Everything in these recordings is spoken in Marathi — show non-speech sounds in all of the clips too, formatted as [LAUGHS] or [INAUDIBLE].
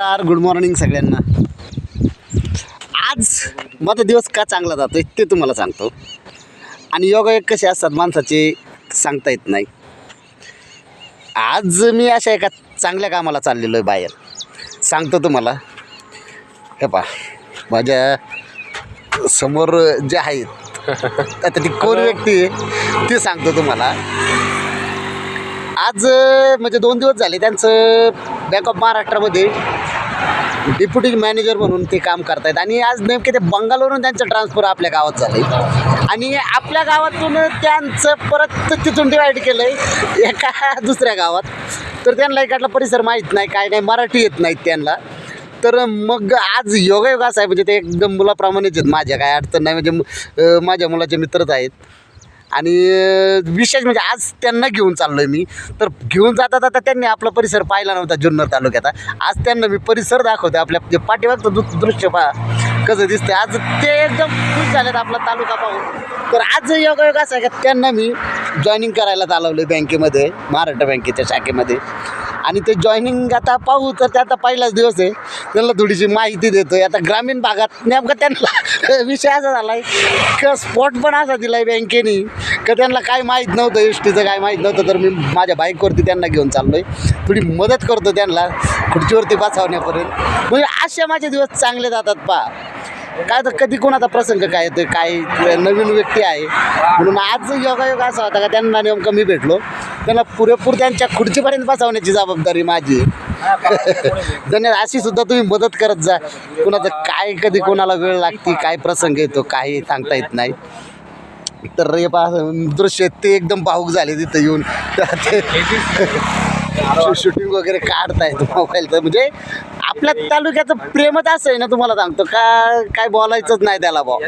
नमस्कार गुड मॉर्निंग सगळ्यांना. आज माझा दिवस का चांगला जातो ते तुम्हाला सांगतो. आणि योगा एक कसे असतात माणसाचे सांगता येत नाही. आज मी अशा एका चांगल्या कामाला चाललेलो आहे बाहेर. सांगतो तुम्हाला. हे पा माझ्यासमोर जे आहेत आता ती कोण व्यक्ती आहे ते सांगतो तुम्हाला. आज म्हणजे दोन दिवस झाले त्यांचं बँक ऑफ महाराष्ट्रामध्ये डेप्युटी मॅनेजर म्हणून ते काम करतायत. आणि आज नेमके ते बंगालवरून त्यांचं ट्रान्सफर आपल्या गावात झालं आहे आणि आपल्या गावातून त्यांचं परत तिथून डिवाईड केलं आहे एका दुसऱ्या गावात. तर त्यांना इकडला परिसर माहीत नाही काय नाही मराठी येत नाहीत त्यांना. तर मग आज योगायोगाच आहे म्हणजे ते एकदम मुलाप्रमाणेच आहेत. माझ्या काय अडचण नाही. म्हणजे माझ्या मुलाचे मित्रच आहेत. आणि विशेष म्हणजे आज त्यांना घेऊन चाललो आहे मी. तर घेऊन जाता जाता त्यांनी आपला परिसर पाहिला नव्हता जुन्नर तालुक्यात. आज त्यांना मी परिसर दाखवतो आपल्या जे पाठीमागचं दु दृश्य पहा. कसं दिसते आज ते एकदम खुश झालेत आपला तालुका पाहून. तर आज योगायोग असा आहे का त्यांना मी जॉईनिंग करायला चालवलं आहे बँकेमध्ये महाराष्ट्र बँकेच्या शाखेमध्ये. आणि ते जॉईनिंग आता पाहू तर ते आता पहिलाच दिवस आहे. त्यांना थोडीशी माहिती देतो आहे आता ग्रामीण भागात नेमका त्यांना [LAUGHS] विषय असा झाला आहे का स्पॉट पण असा दिला आहे बँकेने. का त्यांना काय माहीत नव्हतं एस टीचं काय माहीत नव्हतं तर मी माझ्या बाईकवरती त्यांना घेऊन चाललो आहे थोडी मदत करतो त्यांना खुर्चीवरती बसवण्यापर्यंत. म्हणजे असे माझे दिवस चांगले जातात पा काय तर कधी कोणाचा प्रसंग काय येतो काय नवीन व्यक्ती आहे. म्हणून आज योगायोग असा होता का त्यांना नेमकं मी भेटलो. त्यांना पुरेपूर त्यांच्या खुर्चीपर्यंत बसवण्याची जबाबदारी माझी [LAUGHS] धन्यवाद. अशी सुद्धा तुम्ही मदत करत जा. कुणाचं काय कधी कोणाला वेळ लागते काय प्रसंग येतो काही सांगता येत नाही. तर हे पहा दृश्य ते एकदम भाऊक झाले तिथं येऊन. ते शूटिंग वगैरे काढतायत मोबाईलचं म्हणजे आपल्या तालुक्याचं प्रेमच असं आहे ना तुम्हाला सांगतो. का काय बोलायचंच नाही त्याला भाऊ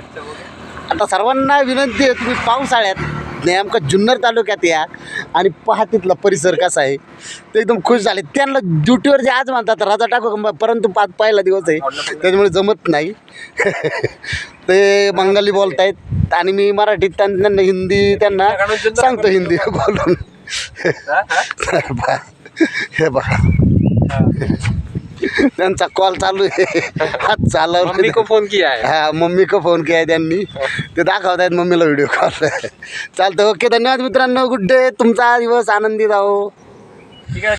आता सर्वांना विनंती आहे तुम्ही पावसाळ्यात नेमकं जुन्नर तालुक्यात या आणि पहा तिथला परिसर कसा आहे. ते एकदम खुश झाले. त्यांना ड्युटीवर जे आज म्हणतात रजा टाकू? परंतु पाच पहिला दिवस आहे. त्याच्यामुळे जमत नाही. [LAUGHS] ते बंगाली बोलतायत आणि मी मराठीत त्यां- त्यांना हिंदी त्यांना सांगतो हिंदी. [LAUGHS] बोलून. [LAUGHS] हे बघा. त्यांचा कॉल चालू आहे. हात मम्मी चालवला. को फोन किया है हा मम्मी को फोन केला त्यांनी. ते दाखवत आहेत मम्मीला व्हिडिओ कॉल चालतं ओके धन्यवाद मित्रांनो. गुड डे तुमचा दिवस आनंदी ठीक आहे.